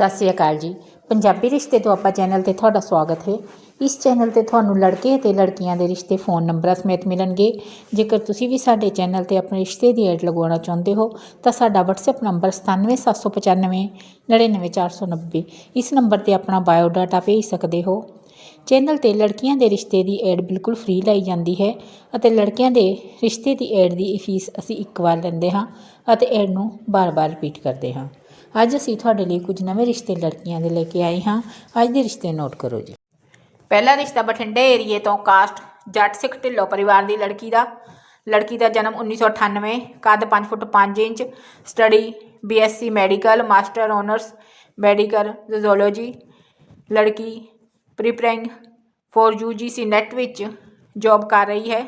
ਸਤਿ ਸ੍ਰੀ ਅਕਾਲ ਜੀ। ਪੰਜਾਬੀ ਰਿਸ਼ਤੇ ਤੋਂ ਆਪਾਂ ਚੈਨਲ ਤੇ ਤੁਹਾਡਾ ਸਵਾਗਤ ਹੈ। ਇਸ ਚੈਨਲ ਤੇ ਤੁਹਾਨੂੰ ਲੜਕੇ ਅਤੇ ਲੜਕੀਆਂ ਦੇ ਰਿਸ਼ਤੇ ਫੋਨ ਨੰਬਰਾਂ ਸਮੇਤ ਮਿਲਣਗੇ। ਜੇਕਰ ਤੁਸੀਂ ਵੀ ਸਾਡੇ ਚੈਨਲ ਤੇ ਆਪਣੇ ਰਿਸ਼ਤੇ ਦੀ ਐਡ ਲਗਾਉਣਾ ਚਾਹੁੰਦੇ ਹੋ, ਤਾਂ ਸਾਡਾ WhatsApp ਨੰਬਰ 97795 99490 ਇਸ ਨੰਬਰ ਤੇ ਆਪਣਾ ਬਾਇਓਡਾਟਾ ਭੇਜ ਸਕਦੇ ਹੋ। ਚੈਨਲ ਤੇ ਲੜਕੀਆਂ ਦੇ ਰਿਸ਼ਤੇ ਦੀ ਐਡ ਬਿਲਕੁਲ ਫ੍ਰੀ ਲਈ ਜਾਂਦੀ ਹੈ ਅਤੇ ਲੜਕਿਆਂ ਦੇ ਰਿਸ਼ਤੇ ਦੀ ਐਡ ਦੀ ਫੀਸ ਅਸੀਂ ਇੱਕ ਵਾਰ ਲੈਂਦੇ ਹਾਂ ਅਤੇ ਐਡ ਨੂੰ ਬਾਰ-ਬਾਰ ਰਿਪੀਟ ਕਰਦੇ ਹਾਂ। ਅੱਜ ਅਸੀਂ ਤੁਹਾਡੇ ਲਈ ਕੁਝ ਨਵੇਂ ਰਿਸ਼ਤੇ ਲੜਕੀਆਂ ਦੇ ਲੈ ਕੇ ਆਏ ਹਾਂ। ਅੱਜ ਦੇ ਰਿਸ਼ਤੇ ਨੋਟ ਕਰੋ ਜੀ। ਪਹਿਲਾ ਰਿਸ਼ਤਾ ਬਠਿੰਡੇ ਏਰੀਏ ਤੋਂ ਕਾਸਟ ਜੱਟ ਸਿੱਖ ਢਿੱਲੋਂ ਪਰਿਵਾਰ ਦੀ ਲੜਕੀ ਦਾ। ਲੜਕੀ ਦਾ ਜਨਮ 1998 ਕੱਦ 5 foot 5 inch, study B S C medical, master honours medical zoology ਲੜਕੀ ਪ੍ਰੀਪੇਰਿੰਗ ਫॉर ਯੂਜੀਸੀ ਨੈਟ ਵਿੱਚ ਜੌਬ ਕਰ ਰਹੀ ਹੈ।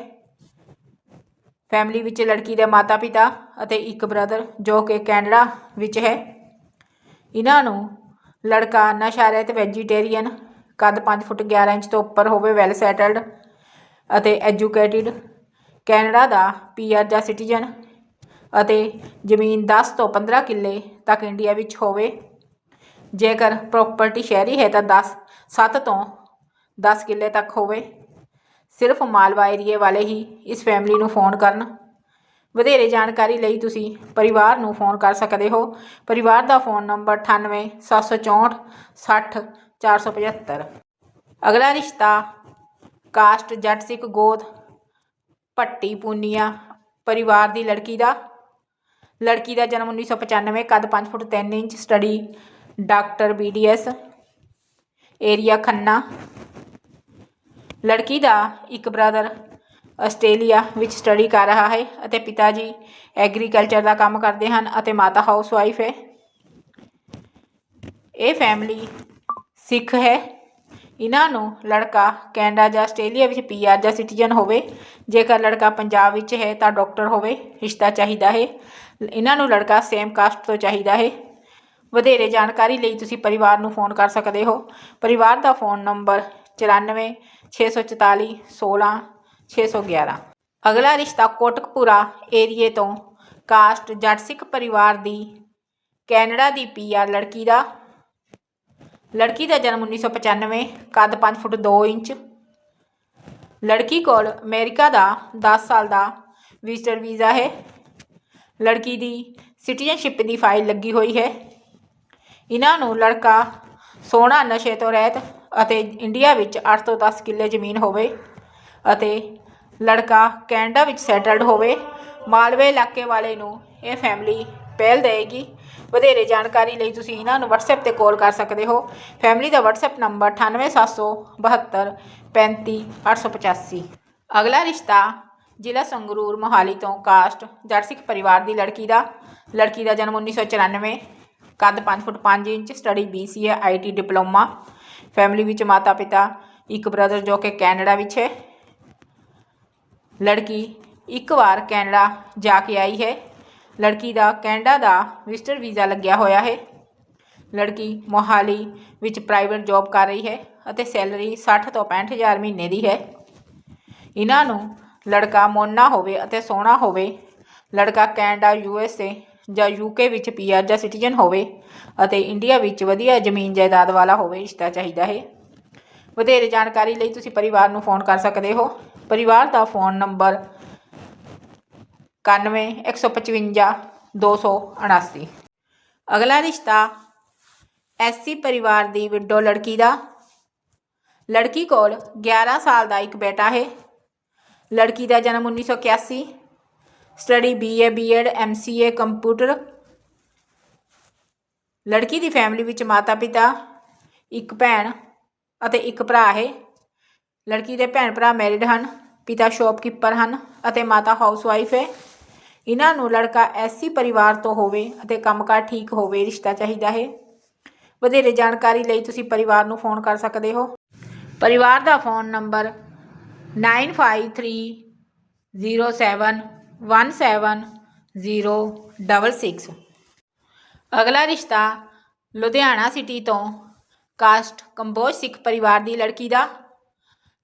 ਫੈਮਿਲੀ ਵਿੱਚ ਲੜਕੀ ਦੇ ਮਾਤਾ-ਪਿਤਾ ਅਤੇ ਇੱਕ ਬ੍ਰਦਰ ਜੋ ਕਿ ਕੈਨੇਡਾ ਵਿੱਚ ਹੈ। ਇਹਨਾਂ ਨੂੰ ਲੜਕਾ ਨਸ਼ਾ ਰਹਿਤ ਵੈਜੀਟੇਰੀਅਨ ਕੱਦ 5 ਫੁੱਟ 11 ਇੰਚ ਤੋਂ ਉੱਪਰ ਹੋਵੇ ਵੈਲ ਸੈਟਲਡ ਅਤੇ ਐਜੂਕੇਟਿਡ ਕੈਨੇਡਾ ਦਾ ਪੀਆਰ ਜਾਂ ਸਿਟੀਜ਼ਨ ਅਤੇ ਜ਼ਮੀਨ 10 ਤੋਂ 15 ਕਿੱਲੇ ਤੱਕ ਇੰਡੀਆ ਵਿੱਚ ਹੋਵੇ। ਜੇਕਰ ਪ੍ਰਾਪਰਟੀ ਸ਼ਹਿਰੀ ਹੈ ਤਾਂ 10 7 ਤੋਂ 10 ਕਿੱਲੇ ਤੱਕ ਹੋਵੇ। ਸਿਰਫ ਮਾਲਵਾ ਏਰੀਏ ਵਾਲੇ ਹੀ ਇਸ ਫੈਮਿਲੀ ਨੂੰ ਫੋਨ ਕਰਨ। ਵਧੇਰੇ ਜਾਣਕਾਰੀ ਲਈ ਤੁਸੀਂ ਪਰਿਵਾਰ ਨੂੰ ਫੋਨ ਕਰ ਸਕਦੇ ਹੋ। ਪਰਿਵਾਰ ਦਾ ਫੋਨ ਨੰਬਰ 98764 60 475 ਅਗਲਾ ਰਿਸ਼ਤਾ ਕਾਸਟ ਜੱਟ ਸਿੱਖ ਗੋਦ ਭੱਟੀ ਪੂਨੀਆ ਪਰਿਵਾਰ ਦੀ ਲੜਕੀ ਦਾ। ਲੜਕੀ ਦਾ ਜਨਮ 1995 ਕੱਦ 5 foot 3 inch, study doctor B D S area Khanna. ਲੜਕੀ ਦਾ ਇੱਕ ਬ੍ਰਦਰ ਆਸਟ੍ਰੇਲੀਆ ਵਿੱਚ ਸਟੱਡੀ ਕਰ ਰਿਹਾ ਹੈ ਅਤੇ ਪਿਤਾ ਜੀ ਐਗਰੀਕਲਚਰ ਦਾ ਕੰਮ ਕਰਦੇ ਹਨ ਅਤੇ ਮਾਤਾ ਹਾਊਸਵਾਈਫ ਹੈ। ਇਹ ਫੈਮਿਲੀ ਸਿੱਖ ਹੈ। ਇਹਨਾਂ ਨੂੰ ਲੜਕਾ ਕੈਨੇਡਾ ਜਾਂ ਆਸਟ੍ਰੇਲੀਆ ਵਿੱਚ ਪੀਆਰ ਜਾਂ ਸਿਟੀਜ਼ਨ ਹੋਵੇ। ਜੇਕਰ ਲੜਕਾ ਪੰਜਾਬ ਵਿੱਚ ਹੈ ਤਾਂ ਡਾਕਟਰ ਹੋਵੇ, ਰਿਸ਼ਤਾ ਚਾਹੀਦਾ ਹੈ। ਇਹਨਾਂ ਨੂੰ ਲੜਕਾ ਸੇਮ ਕਾਸਟ ਤੋਂ ਚਾਹੀਦਾ ਹੈ। ਵਧੇਰੇ ਜਾਣਕਾਰੀ ਲਈ ਤੁਸੀਂ ਪਰਿਵਾਰ ਨੂੰ ਫੋਨ ਕਰ ਸਕਦੇ ਹੋ। ਪਰਿਵਾਰ ਦਾ ਫੋਨ ਨੰਬਰ 94 644 16 611 ਅਗਲਾ ਰਿਸ਼ਤਾ ਕੋਟਕਪੂਰਾ ਏਰੀਏ ਤੋਂ ਕਾਸਟ ਜੱਟ ਸਿੱਖ ਪਰਿਵਾਰ ਦੀ ਕੈਨੇਡਾ ਦੀ ਪੀਆਰ ਲੜਕੀ ਦਾ। ਲੜਕੀ ਦਾ ਜਨਮ 1995 ਕੱਦ 5 ਫੁੱਟ 2 ਇੰਚ। ਲੜਕੀ ਕੋਲ ਅਮਰੀਕਾ ਦਾ 10 ਸਾਲ ਦਾ ਵਿਜ਼ਟਰ ਵੀਜ਼ਾ ਹੈ। ਲੜਕੀ ਦੀ ਸਿਟੀਜ਼ਨਸ਼ਿਪ ਦੀ ਫਾਈਲ ਲੱਗੀ ਹੋਈ ਹੈ। ਇਹਨਾਂ ਨੂੰ ਲੜਕਾ ਸੋਹਣਾ ਨਸ਼ੇ ਤੋਂ ਰਹਿਤ ਅਤੇ ਇੰਡੀਆ ਵਿੱਚ 8 ਤੋਂ 10 ਕਿੱਲੇ ਜ਼ਮੀਨ ਹੋਵੇ ਅਤੇ ਲੜਕਾ ਕੈਨੇਡਾ ਵਿੱਚ ਸੈਟਲਡ ਹੋਵੇ, ਮਾਲਵੇ ਇਲਾਕੇ ਵਾਲੇ ਨੂੰ ਇਹ ਫੈਮਿਲੀ ਪਹਿਲ ਦੇਗੀ ਵਧੇਰੇ ਜਾਣਕਾਰੀ ਲਈ ਤੁਸੀਂ ਇਹਨਾਂ ਨੂੰ WhatsApp ਤੇ ਕਾਲ ਕਰ ਸਕਦੇ ਹੋ। ਫੈਮਿਲੀ ਦਾ WhatsApp ਨੰਬਰ 98772 35885 ਅਗਲਾ ਰਿਸ਼ਤਾ ਜ਼ਿਲ੍ਹਾ ਸੰਗਰੂਰ ਮੋਹਾਲੀ ਤੋਂ ਕਾਸਟ ਜੱਟ ਸਿੱਖ ਪਰਿਵਾਰ ਦੀ ਲੜਕੀ ਦਾ। ਲੜਕੀ ਦਾ ਜਨਮ 1994 ਕੱਦ 5 foot 5 inch study BCA IT diploma. Family ਵਿੱਚ ਮਾਤਾ ਪਿਤਾ ਇੱਕ ਬ੍ਰਦਰ ਜੋ ਕਿ ਕੈਨੇਡਾ ਵਿੱਚ ਹੈ। ਲੜਕੀ ਇੱਕ ਵਾਰ ਕੈਨੇਡਾ ਜਾ ਕੇ ਆਈ ਹੈ। ਲੜਕੀ ਦਾ ਕੈਨੇਡਾ ਦਾ ਵਿਜ਼ਟਰ ਵੀਜ਼ਾ ਲੱਗਿਆ ਹੋਇਆ ਹੈ। ਲੜਕੀ ਮੋਹਾਲੀ ਵਿੱਚ ਪ੍ਰਾਈਵੇਟ ਜੌਬ ਕਰ ਰਹੀ ਹੈ ਅਤੇ ਸੈਲਰੀ 60 ਤੋਂ 65000 ਮਹੀਨੇ ਦੀ ਹੈ। ਇਹਨਾਂ ਨੂੰ ਲੜਕਾ ਮੋਨਾ ਹੋਵੇ ਅਤੇ ਸੋਹਣਾ ਹੋਵੇ, ਲੜਕਾ ਕੈਨੇਡਾ ਯੂਐਸਏ ਜਾਂ ਯੂਕੇ ਵਿੱਚ ਪੀਆਰ ਜਾਂ ਸਿਟੀਜ਼ਨ ਹੋਵੇ ਅਤੇ ਇੰਡੀਆ ਵਿੱਚ ਵਧੀਆ ਜ਼ਮੀਨ ਜਾਇਦਾਦ ਵਾਲਾ ਹੋਵੇ, ਰਿਸ਼ਤਾ ਚਾਹੀਦਾ ਹੈ। ਵਧੇਰੇ ਜਾਣਕਾਰੀ ਲਈ ਤੁਸੀਂ ਪਰਿਵਾਰ ਨੂੰ ਫੋਨ ਕਰ ਸਕਦੇ ਹੋ। ਪਰਿਵਾਰ ਦਾ ਫੋਨ ਨੰਬਰ 91 155 279 ਅਗਲਾ ਰਿਸ਼ਤਾ ਐਸਸੀ ਪਰਿਵਾਰ ਦੀ ਵਿਡੋ ਲੜਕੀ ਦਾ। ਲੜਕੀ ਕੋਲ 11 ਸਾਲ ਦਾ ਇੱਕ ਬੇਟਾ ਹੈ। ਲੜਕੀ ਦਾ ਜਨਮ 1981 study B A, B Ed M C A computer. ਲੜਕੀ ਦੀ ਫੈਮਿਲੀ ਵਿੱਚ ਮਾਤਾ ਪਿਤਾ ਇੱਕ ਭੈਣ ਅਤੇ ਇੱਕ ਭਰਾ ਹੈ। ਲੜਕੀ ਦੇ ਭੈਣ ਭਰਾ ਮੈਰਿਡ ਹਨ। ਪਿਤਾ ਸ਼ੌਪਕੀਪਰ ਹਨ ਅਤੇ ਮਾਤਾ ਹਾਊਸਵਾਈਫ ਹੈ। ਇਹਨਾਂ ਨੂੰ ਲੜਕਾ ਐਸੀ ਪਰਿਵਾਰ ਤੋਂ ਹੋਵੇ ਅਤੇ ਕੰਮਕਾਰ ਠੀਕ ਹੋਵੇ, ਰਿਸ਼ਤਾ ਚਾਹੀਦਾ ਹੈ। ਵਧੇਰੇ ਜਾਣਕਾਰੀ ਲਈ ਤੁਸੀਂ ਪਰਿਵਾਰ ਨੂੰ ਫੋਨ ਕਰ ਸਕਦੇ ਹੋ। ਪਰਿਵਾਰ ਦਾ ਫੋਨ ਨੰਬਰ 9530717066 ਅਗਲਾ ਰਿਸ਼ਤਾ ਲੁਧਿਆਣਾ ਸਿਟੀ ਤੋਂ ਕਾਸਟ ਕੰਬੋਜ ਸਿੱਖ ਪਰਿਵਾਰ ਦੀ ਲੜਕੀ ਦਾ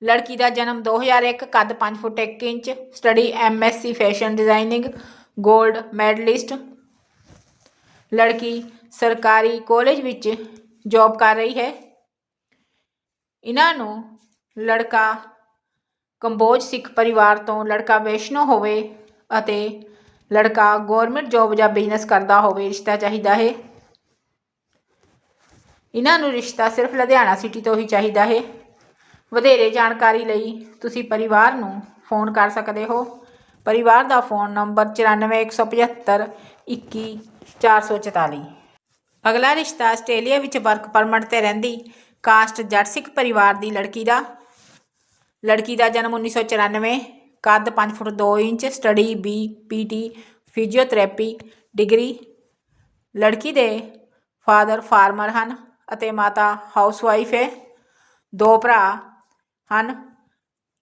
ਲੜਕੀ ਦਾ ਜਨਮ 2001 ਕੱਦ 5 foot 1 inch, study M S C fashion designing 골ਡ ਮੈਡਲਿਸਟ। ਲੜਕੀ ਸਰਕਾਰੀ ਕਾਲਜ ਵਿੱਚ ਜੌਬ ਕਰ ਰਹੀ ਹੈ। ਇਹਨਾਂ ਨੂੰ ਲੜਕਾ ਕੰਬੋਜ ਸਿੱਖ ਪਰਿਵਾਰ ਤੋਂ ਲੜਕਾ ਵੈਸ਼ਨੋ ਹੋਵੇ ਅਤੇ ਲੜਕਾ ਗਵਰਨਮੈਂਟ ਜੌਬ ਜਾਂ ਬਿਜ਼ਨਸ ਕਰਦਾ ਹੋਵੇ, ਰਿਸ਼ਤਾ ਚਾਹੀਦਾ ਹੈ। ਇਹਨਾਂ ਨੂੰ ਰਿਸ਼ਤਾ ਸਿਰਫ ਲੁਧਿਆਣਾ ਸਿਟੀ ਤੋਂ ਹੀ ਚਾਹੀਦਾ ਹੈ। ਵਧੇਰੇ ਜਾਣਕਾਰੀ ਲਈ ਤੁਸੀਂ ਪਰਿਵਾਰ ਨੂੰ ਫੋਨ ਕਰ ਸਕਦੇ ਹੋ। ਪਰਿਵਾਰ ਦਾ ਫੋਨ ਨੰਬਰ 94175 21444 ਅਗਲਾ ਰਿਸ਼ਤਾ ਆਸਟ੍ਰੇਲੀਆ ਵਿੱਚ ਵਰਕ ਪਰਮਿਟ ਤੇ ਰਹਿੰਦੀ ਕਾਸਟ ਜੱਟ ਸਿੱਖ ਪਰਿਵਾਰ ਦੀ ਲੜਕੀ ਦਾ। ਲੜਕੀ ਦਾ ਜਨਮ 1994 ਕੱਦ 5 foot 2 inch, study B P T physiotherapy, degree. ਲੜਕੀ ਦੇ ਫਾਦਰ ਫਾਰਮਰ ਹਨ ਅਤੇ ਮਾਤਾ ਹਾਊਸਵਾਈਫ ਹੈ। ਦੋ ਭਰਾ ਹਨ।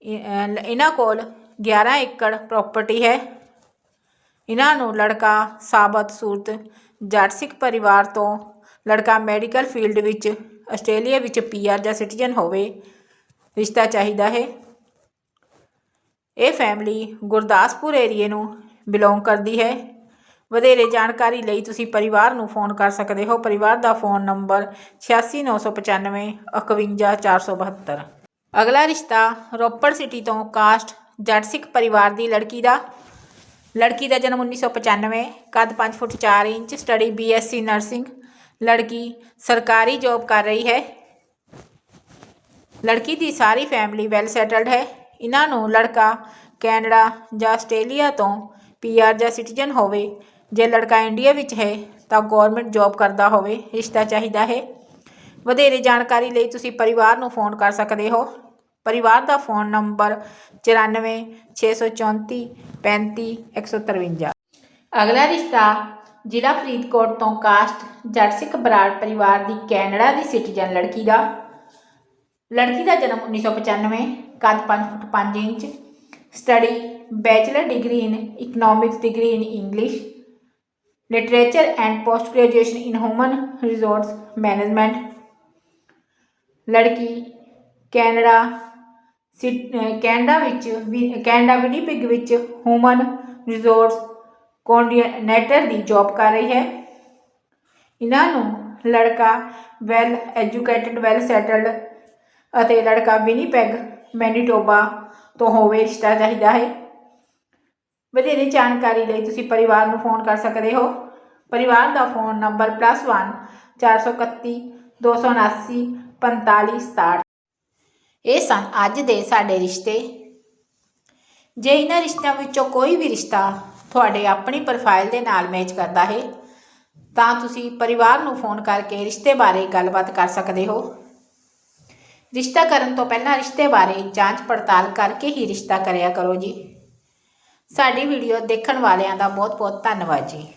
ਇਹਨਾਂ ਕੋਲ 11 ਏਕੜ ਪ੍ਰਾਪਰਟੀ ਹੈ। ਇਹਨਾਂ ਨੂੰ ਲੜਕਾ ਸਾਬਤ ਸੂਰਤ ਜੱਟ ਸਿੱਖ ਪਰਿਵਾਰ ਤੋਂ ਲੜਕਾ ਮੈਡੀਕਲ ਫੀਲਡ ਵਿੱਚ ਆਸਟ੍ਰੇਲੀਆ ਵਿੱਚ ਪੀਆਰ ਜਾਂ ਸਿਟੀਜ਼ਨ ਹੋਵੇ ਰਿਸ਼ਤਾ ਚਾਹੀਦਾ ਹੈ। ਇਹ ਫੈਮਿਲੀ ਗੁਰਦਾਸਪੁਰ ਏਰੀਏ ਨੂੰ ਬਿਲੋਂਗ ਕਰਦੀ ਹੈ। ਵਧੇਰੇ ਜਾਣਕਾਰੀ ਲਈ ਤੁਸੀਂ ਪਰਿਵਾਰ ਨੂੰ ਫੋਨ ਕਰ ਸਕਦੇ ਹੋ। ਪਰਿਵਾਰ ਦਾ ਫੋਨ ਨੰਬਰ 86995 51472 ਅਗਲਾ ਰਿਸ਼ਤਾ ਰੋਪੜ ਸਿਟੀ ਤੋਂ ਕਾਸਟ ਜੱਟ ਸਿੱਖ ਪਰਿਵਾਰ ਦੀ ਲੜਕੀ ਦਾ। ਲੜਕੀ ਦਾ ਜਨਮ 1995 ਕੱਦ 5 foot 4 inch, study BSc nursing. ਲੜਕੀ ਸਰਕਾਰੀ ਜੌਬ ਕਰ ਰਹੀ ਹੈ। ਲੜਕੀ ਦੀ ਸਾਰੀ ਫੈਮਿਲੀ ਵੈਲ ਸੈਟਲਡ ਹੈ। ਇਹਨਾਂ ਨੂੰ ਲੜਕਾ ਕੈਨੇਡਾ ਜਾਂ ਆਸਟ੍ਰੇਲੀਆ ਤੋਂ ਪੀਆਰ ਜਾਂ ਸਿਟੀਜ਼ਨ ਹੋਵੇ। ਜੇ ਲੜਕਾ ਇੰਡੀਆ ਵਿੱਚ ਹੈ ਤਾਂ ਗਵਰਨਮੈਂਟ ਜੌਬ ਕਰਦਾ ਹੋਵੇ, ਰਿਸ਼ਤਾ ਚਾਹੀਦਾ ਹੈ। ਵਧੇਰੇ ਜਾਣਕਾਰੀ ਲਈ ਤੁਸੀਂ ਪਰਿਵਾਰ ਨੂੰ ਫੋਨ ਕਰ ਸਕਦੇ ਹੋ। ਪਰਿਵਾਰ ਦਾ ਫੋਨ ਨੰਬਰ 94 634 35 153 ਅਗਲਾ ਰਿਸ਼ਤਾ ਜ਼ਿਲ੍ਹਾ ਫਰੀਦਕੋਟ ਤੋਂ ਕਾਸਟ ਜੱਟ ਸਿੱਖ ਬਰਾੜ ਪਰਿਵਾਰ ਦੀ ਕੈਨੇਡਾ ਦੀ ਸਿਟੀਜ਼ਨ ਲੜਕੀ ਦਾ। ਲੜਕੀ ਦਾ ਜਨਮ 1995 ਕੱਦ 5 foot 5 inch, study bachelor degree in economics degree in English, literature and post graduation in human resource management ਲੜਕੀ ਕੈਨੇਡਾ ਸਿਟ- ਕੈਨੇਡਾ ਵਿੱਚ ਵੀ- ਕੈਨੇਡਾ ਵਿਨੀਪਿਗ ਵਿੱਚ ਹਿਊਮਨ ਰਿਸੋਰਸ ਕੋਆਰਡੀਨੇਟਰ ਦੀ ਜੌਬ ਕਰ ਰਹੀ ਹੈ। ਇਹਨਾਂ ਨੂੰ ਲੜਕਾ ਵੈਲ ਐਜੂਕੇਟਡ, ਵੈਲ ਸੈਟਲਡ ਅਤੇ ਲੜਕਾ ਵਿਨੀਪੈਗ, ਮੈਨੀਟੋਬਾ ਤੋਂ ਹੋਵੇ ਰਿਸ਼ਤਾ ਚਾਹੀਦਾ ਹੈ। ਵਧੇਰੇ ਜਾਣਕਾਰੀ ਲਈ ਤੁਸੀਂ ਪਰਿਵਾਰ ਨੂੰ ਫੋਨ ਕਰ ਸਕਦੇ ਹੋ। ਪਰਿਵਾਰ ਦਾ ਫੋਨ ਨੰਬਰ +1 431 279 45 67 ਇਹ ਸਨ ਅੱਜ ਦੇ ਸਾਡੇ ਰਿਸ਼ਤੇ। ਜੇ ਇਹਨਾਂ ਰਿਸ਼ਤਿਆਂ ਵਿੱਚੋਂ ਕੋਈ ਵੀ ਰਿਸ਼ਤਾ ਤੁਹਾਡੇ ਆਪਣੀ ਪ੍ਰੋਫਾਈਲ ਦੇ ਨਾਲ ਮੈਚ ਕਰਦਾ ਹੈ, ਤਾਂ ਤੁਸੀਂ ਪਰਿਵਾਰ ਨੂੰ ਫੋਨ ਕਰਕੇ ਰਿਸ਼ਤੇ ਬਾਰੇ ਗੱਲਬਾਤ ਕਰ ਸਕਦੇ ਹੋ। ਰਿਸ਼ਤਾ ਕਰਨ ਤੋਂ ਪਹਿਲਾਂ ਰਿਸ਼ਤੇ ਬਾਰੇ ਜਾਂਚ ਪੜਤਾਲ ਕਰਕੇ ਹੀ ਰਿਸ਼ਤਾ ਕਰਿਆ ਕਰੋ ਜੀ। ਸਾਡੀ ਵੀਡੀਓ ਦੇਖਣ ਵਾਲਿਆਂ ਦਾ ਬਹੁਤ ਬਹੁਤ ਧੰਨਵਾਦ ਜੀ।